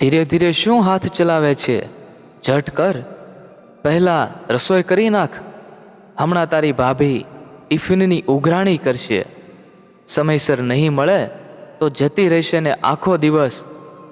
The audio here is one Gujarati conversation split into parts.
ધીરે ધીરે શું હાથ ચલાવે છે? ઝટ કર. પહેલાં રસોઈ કરી નાખ. હમણાં તારી ભાભી ટિફિનની ઉઘરાણી કરશે. સમયસર નહીં મળે તો જતી રહેશે ને આખો દિવસ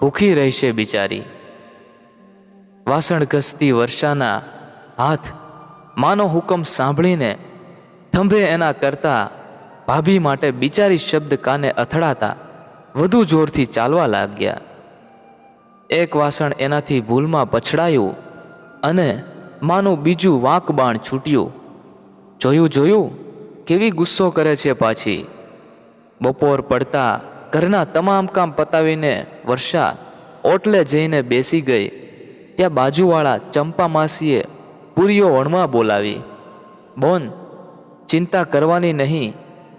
ભૂખી રહેશે બિચારી. વાસણ ઘસતી વર્ષાના હાથ માનો હુકમ સાંભળીને થંભે એના કરતા ભાભી માટે બિચારી શબ્દ કાને અથડાતા વધુ જોરથી ચાલવા લાગ્યા. એક વાસણ એનાથી ભૂલમાં પછડાયું અને માનું બીજું વાંકબાણ છૂટ્યું. જોયું જોયું, કેવી ગુસ્સો કરે છે પાછી. બપોર પડતા ઘરના તમામ કામ પતાવીને વર્ષા ઓટલે જઈને બેસી ગઈ. ત્યાં બાજુવાળા ચંપા માસીએ પૂરીઓ વણમાં બોલાવી. બોન, ચિંતા કરવાની નહીં,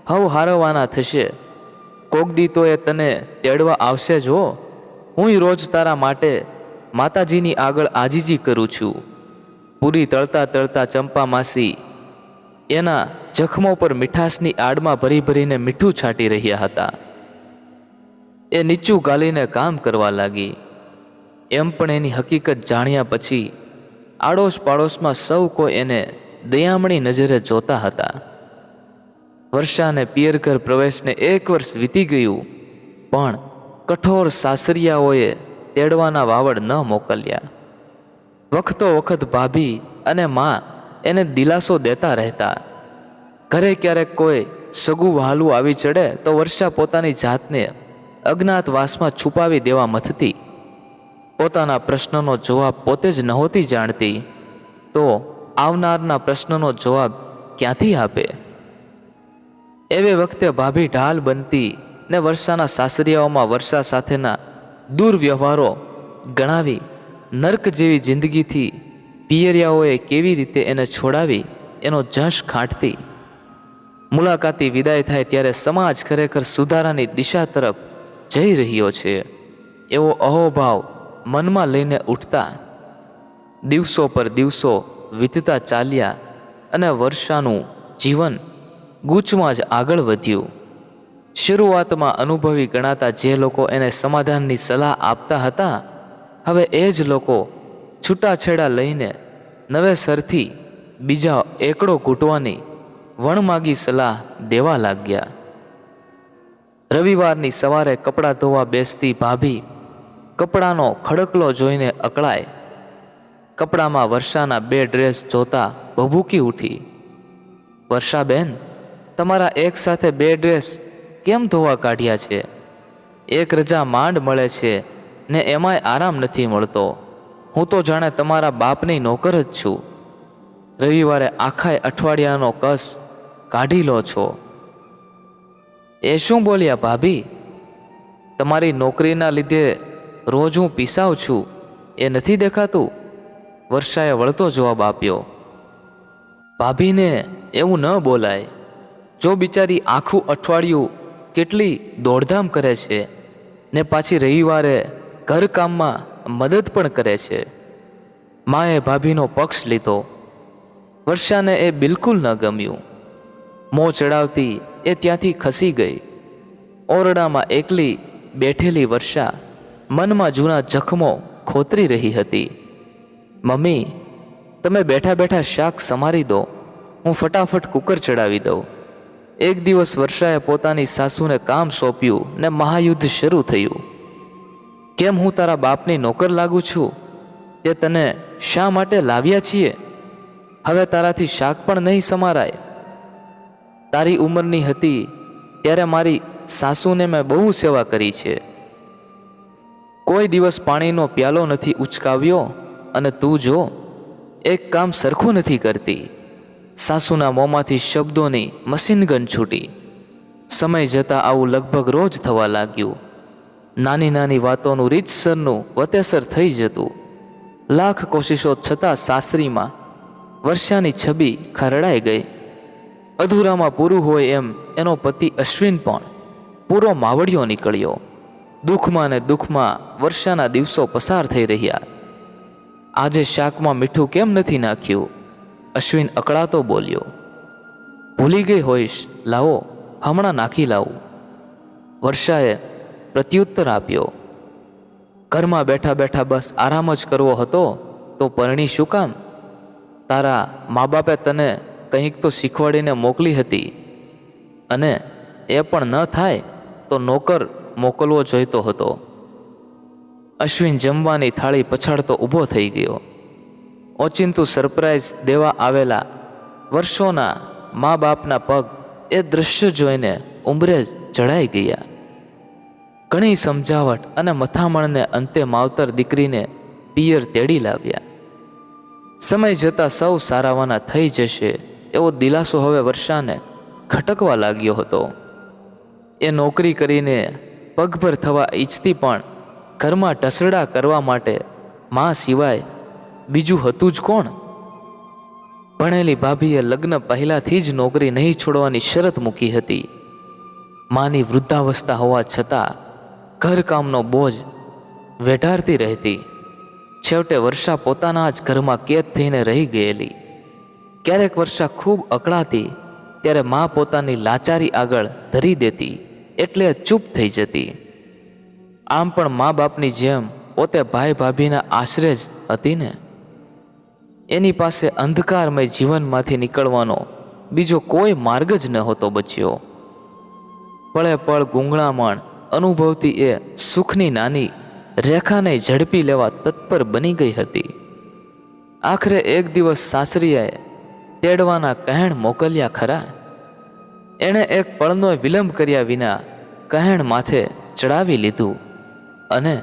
હવ હારવાના થશે. કોક દી તો એ તને તેડવા આવશે જ. હો રોજ તારા માટે માતાજીની આગળ આજીજી કરું છું. પૂરી તળતા તળતા ચંપા માસી એના જખમો પર મીઠાશની આડમાં ભરી ભરીને મીઠું છાંટી રહ્યા હતા. એ નીચું ગાલીને કામ કરવા લાગી. એમ પણ એની હકીકત જાણ્યા પછી આડોશ પાડોશમાં સૌ કોઈ એને દયામણી નજરે જોતા હતા. વર્ષાને પિયરઘર પ્રવેશને એક વર્ષ વીતી ગયું, પણ કઠોર સાસરિયાઓએ તેડવાના વાવડ ન મોકલ્યા. વખતો વખત ભાભી અને મા એને દિલાસો દેતા રહેતા. ઘરે ક્યારેક કોઈ સગું વહાલું આવી ચડે તો વર્ષા પોતાની જાતને અજ્ઞાતવાસમાં છુપાવી દેવા મથતી. પોતાના પ્રશ્નનો જવાબ પોતે જ નહોતી જાણતી. તો આવનારના પ્રશ્નનો જવાબ ક્યાંથી આપે? એવે વખતે ભાભી ઢાલ બનતી ને વર્ષાના સાસરિયાઓમાં વર્ષા સાથેના દુર્વ્યવહારો ગણાવી, નર્ક જેવી જિંદગીથી પિયરિયાઓએ કેવી રીતે એને છોડાવી, એનો જશ ખાંટતી. મુલાકાતી વિદાય થાય ત્યારે સમાજ ખરેખર સુધારાની દિશા તરફ જઈ રહ્યો છે. એવો અહોભાવ મનમાં લઈને ઉઠતા, દિવસો પર દિવસો વીતતા ચાલ્યા અને વર્ષાનું જીવન ગૂંચમાં જ આગળ વધ્યું. શરૂઆતમાં અનુભવી ગણાતા જે લોકો એને સમાધાનની સલાહ આપતા હતા, હવે એ જ લોકો છૂટાછેડા લઈને નવેસરથી બીજા એકડો ઘૂંટવાની વણમાગી સલાહ દેવા લાગ્યા. રવિવારની સવારે કપડાં ધોવા બેસતી ભાભી કપડાનો ખડકલો જોઈને અકળાય. કપડામાં વર્ષાના બે ડ્રેસ જોતા ભભૂકી ઉઠી. વર્ષાબેન, તમારા એક સાથે બે ડ્રેસ કેમ ધોવા કાઢ્યા છે? એક રજા માંડ મળે છે ને એમાંય આરામ નથી મળતો. હું તો જાણે તમારા બાપની નોકર જ છું. રવિવારે આખાય અઠવાડિયાનો કસ કાઢી લો છો. એ શું બોલ્યા ભાભી? તમારી નોકરીના લીધે રોજ હું પીસાવ છું. એ નથી દેખાતું? વર્ષાએ વળતો જવાબ આપ્યો. ભાભીને એવું ન બોલાય. જો બિચારી આખું અઠવાડિયું કેટલી દોડધામ કરે છે ને પાછી રવિવારે ઘરકામમાં મદદ પણ કરે છે. માએ ભાભીનો પક્ષ લીધો. વર્ષાને એ બિલકુલ ન ગમ્યું. મોં ચડાવતી એ ત્યાંથી ખસી ગઈ. ઓરડામાં એકલી બેઠેલી વર્ષા મનમાં જૂના જખમો ખોતરી રહી હતી. મમ્મી, તમે બેઠા બેઠા શાક સમારી દો. હું ફટાફટ કુકર ચડાવી દઉં. એક દિવસ વર્ષાએ પોતાની સાસુને કામ સોંપ્યું ને મહાયુદ્ધ શરૂ થયું. કેમ હું તારા બાપની નોકર લાગુ છું? તે તને શા માટે લાવ્યા છીએ? હવે તારાથી શાક પણ નહીં સમારાય. તારી ઉંમરની હતી, ત્યારે મારી સાસુને મેં બહુ સેવા કરી છે. કોઈ દિવસ પાણીનો પ્યાલો નથી ઉચકાવ્યો અને તું જો, એક કામ સરખું નથી કરતી. સાસુના મોંમાંથી શબ્દોની મશીનગન છૂટી. સમય જતાં આવું લગભગ રોજ થવા લાગ્યું. નાની નાની વાતોનું રીતસરનું વતેસર થઈ જતું. લાખ કોશિશો છતાં સાસરીમાં વર્ષાની છબી ખરડાઈ ગઈ. અધૂરામાં પૂરું હોય એમ એનો પતિ અશ્વિન પણ પૂરો માવડિયો નીકળ્યો. દુઃખમાં ને દુઃખમાં વર્ષાના દિવસો પસાર થઈ રહ્યા. આજે શાકમાં મીઠું કેમ નથી નાખ્યું? અશ્વિન અકળાતો બોલ્યો, ભૂલી ગઈ હોઈશ, લાવો, હમણાં નાખી લાવું. વર્ષાએ પ્રત્યુત્તર આપ્યો, ઘરમાં બેઠા બેઠા બસ આરામ જ કરવો હતો, તો પરણી શું કામ? તારા મા બાપે તને કંઈક તો શીખવાડીને મોકલી હતી, અને એ પણ ન થાય તો નોકર મોકલવો જોઈતો હતો. અશ્વિન જમવાની થાળી પછાડતો ઊભો થઈ ગયો. ઓચિંતું સરપ્રાઈઝ દેવા આવેલા વર્ષોના મા બાપના પગ એ દૃશ્ય જોઈને ઉંબરે જડાઈ ગયા. ઘણી સમજાવટ અને મથામણને અંતે માવતર દીકરીને પિયર તેડી લાવ્યા. સમય જતાં સૌ સારાવાના થઈ જશે એવો દિલાસો હવે વર્ષાને ખટકવા લાગ્યો હતો. એ નોકરી કરીને પગભર થવા ઈચ્છતી પણ ઘરમાં ટસરડા કરવા માટે મા સિવાય બીજું હતું જ કોણ? ભણેલી ભાભીએ લગ્ન પહેલાથી જ નોકરી નહીં છોડવાની શરત મૂકી હતી. માની વૃદ્ધાવસ્થા હોવા છતાં ઘરકામનો બોજ વેઢારતી રહેતી. છેવટે વર્ષા પોતાના જ ઘરમાં કેદ થઈને રહી ગયેલી. ક્યારેક વર્ષા ખૂબ અકળાતી, ત્યારે મા પોતાની લાચારી આગળ ધરી દેતી, એટલે ચૂપ થઈ જતી. આમ પણ મા બાપની જેમ પોતે ભાઈ ભાભીના આશરે જ હતી ને? એની પાસે અંધકારમય જીવનમાંથી નીકળવાનો બીજો કોઈ માર્ગ જ નહોતો બચ્યો. પળે પળ ગુંગળામણ અનુભવતી એ સુખની નાની રેખાને ઝડપી લેવા તત્પર બની ગઈ હતી. આખરે એક દિવસ સાસરીએ તેડવાના કહેણ મોકલ્યા ખરા. એણે એક પળનો વિલંબ કર્યા વિના કહેણ માથે ચડાવી લીધું અને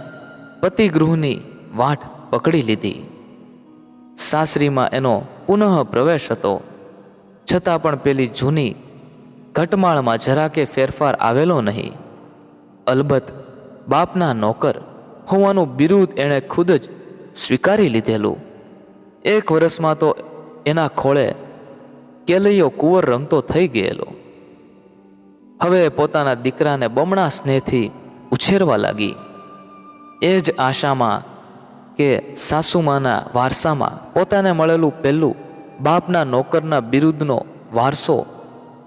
પતિગૃહની વાટ પકડી લીધી. સાસરીમાં એનો પુનઃ પ્રવેશ હતો. છતાં પણ પેલી જૂની ઘટમાળમાં જરાકે ફેરફાર આવેલો નહીં. અલબત્ત બાપના નોકર હોવાનું બિરુદ એણે ખુદ જ સ્વીકારી લીધેલું. એક વર્ષમાં તો એના ખોળે કેલૈયો કુંવર રમતો થઈ ગયેલો. હવે પોતાના દીકરાને બમણા સ્નેહથી ઉછેરવા લાગી. એ જ આશામાં કે સાસુમાના વારસામાં પોતાને મળેલું પહેલું બાપના નોકરના બિરુદનો વારસો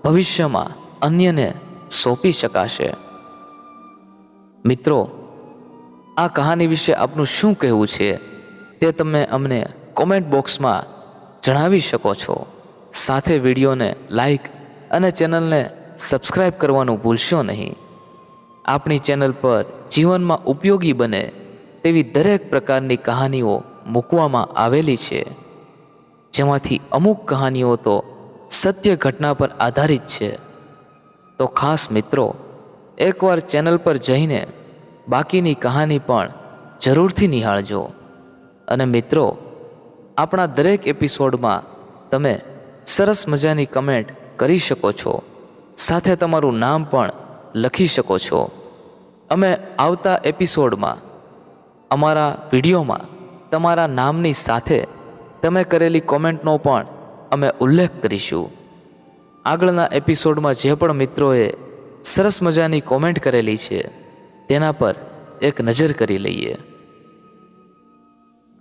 ભવિષ્યમાં અન્યને સોંપી શકાશે. મિત્રો, આ કહાની વિશે આપનું શું કહેવું છે તે તમે અમને કોમેન્ટ બોક્સમાં જણાવી શકો છો. સાથે વિડીયોને લાઈક અને ચેનલને સબસ્ક્રાઈબ કરવાનું ભૂલશો નહીં. આપણી ચેનલ પર જીવનમાં ઉપયોગી બને તેવી દરેક પ્રકારની કહાનીઓ મૂકવામાં આવેલી છે. જેમાંથી અમુક કહાનીઓ તો સત્ય ઘટના પર આધારિત છે. તો ખાસ મિત્રો, એકવાર ચેનલ પર જઈને બાકીની કહાની પણ જરૂરથી નિહાળજો. અને મિત્રો, આપણા દરેક એપિસોડમાં તમે સરસ મજાની કમેન્ટ કરી શકો છો. સાથે તમારું નામ પણ લખી શકો છો. અમે આવતા એપિસોડમાં અમારા વિડીયોમાં તમારા નામની સાથે તમે કરેલી કોમેન્ટનો પણ અમે ઉલ્લેખ કરીશું. આગળના એપિસોડમાં જે પણ મિત્રોએ સરસ મજાની કોમેન્ટ કરેલી છે, તેના પર એક નજર કરી લઈએ.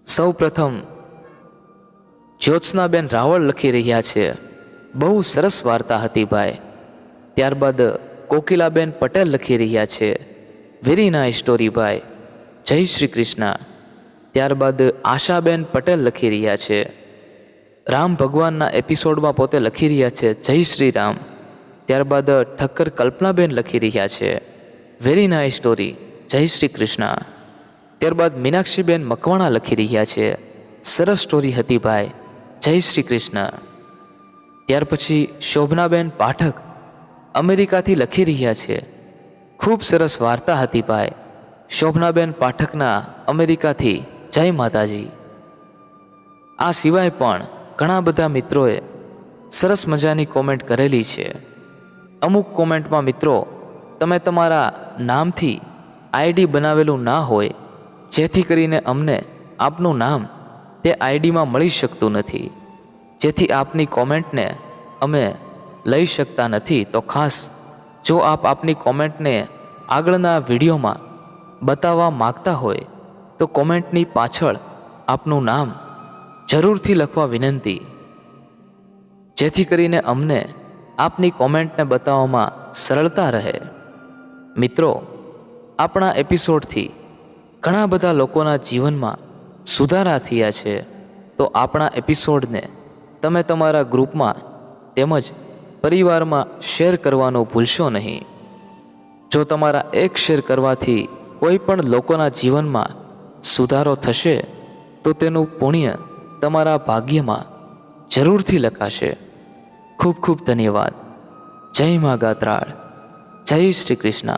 સૌ પ્રથમ જ્યોત્સનાબેન રાવળ લખી રહ્યા છે, બહુ સરસ વાર્તા હતી ભાઈ. ત્યારબાદ કોકિલાબેન પટેલ લખી રહ્યા છે, વેરી નાઇસ સ્ટોરી ભાઈ. જય શ્રી કૃષ્ણ. ત્યારબાદ આશાબેન પટેલ લખી રહ્યા છે. રામ ભગવાનના એપિસોડમાં પોતે લખી રહ્યા છે, જય શ્રી રામ. ત્યારબાદ ઠક્કર કલ્પનાબેન લખી રહ્યા છે વેરી નાઇસ સ્ટોરી જય શ્રી કૃષ્ણ. ત્યારબાદ મીનાક્ષીબેન મકવાણા લખી રહ્યા છે, સરસ સ્ટોરી હતી ભાઈ, જય શ્રી કૃષ્ણ. ત્યાર પછી શોભનાબેન પાઠક અમેરિકાથી લખી રહ્યા છે, ખૂબ સરસ વાર્તા હતી ભાઈ શોભનાબેન પાઠકના અમેરિકાથી જય માતાજી. આ સિવાય પણ ઘણા બધા મિત્રોએ સરસ મજાની કોમેન્ટ કરેલી છે. અમુક કોમેન્ટમાં મિત્રો, તમે તમારા નામથી આઈડી બનાવેલું ના હોય, જેથી કરીને અમને આપનું નામ તે આઈડીમાં મળી શકતું નથી. જેથી આપની કોમેન્ટને અમે લઈ શકતા નથી. તો ખાસ જો આપ આપની કોમેન્ટને આગળના વિડીયોમાં બતાવવા માગતા હોય, તો કોમેન્ટની પાછળ આપનું નામ જરૂરથી લખવા વિનંતી. જેથી કરીને અમને આપની કોમેન્ટને બતાવવામાં સરળતા રહે. મિત્રો, આપણા એપિસોડથી ઘણા બધા લોકોના જીવનમાં સુધારા થયા છે, તો આપણા એપિસોડને તમે તમારા ગ્રુપમાં તેમજ પરિવારમાં શેર કરવાનું ભૂલશો નહીં. જો તમારા એક શેર કરવાથી કોઈ પણ લોકોના જીવનમાં સુધારો થશે, તો તેનું પુણ્ય તમારા ભાગ્યમાં જરૂરથી લખાશે. ખૂબ ખૂબ ધન્યવાદ. જય મા ગાત્રાળ. જય શ્રી કૃષ્ણ.